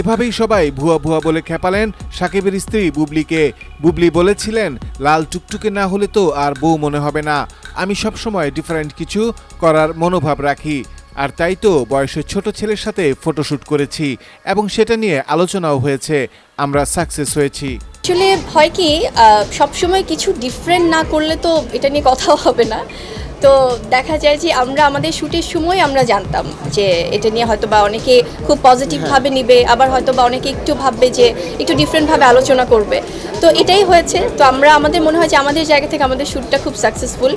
এভাবেই সবাই ভুয়া ভুয়া বলে খেপালেন সাকিবের স্ত্রী বুবলিকে। বুবলি বলেছিলেন, লাল টুকটুকে না হলে তো আর বউ মনে হবে না। আমি সবসময় ডিফারেন্ট কিছু করার মনোভাব রাখি। আর তাই তো বয়সের ছোট ছেলের সাথে ফটোশ্যুট করেছি এবং সেটা নিয়ে আলোচনাও হয়েছে। আমরা সাকসেস হয়েছি। আসলে হয় কি সবসময় কিছু ডিফারেন্ট না করলে তো এটা নিয়ে কথাও হবে না। তো দেখা যায় যে আমরা আমাদের শ্যুটের সময় আমরা জানতাম যে এটা নিয়ে হয়তো বা অনেকে খুব পজিটিভভাবে নিবে আবার হয়তো বা অনেকে একটু ভাববে যে একটু ডিফারেন্টভাবে আলোচনা করবে। তো এটাই হয়েছে। তো আমরা আমাদের মনে হয় যে আমাদের জায়গা থেকে আমাদের শ্যুটটা খুব সাকসেসফুল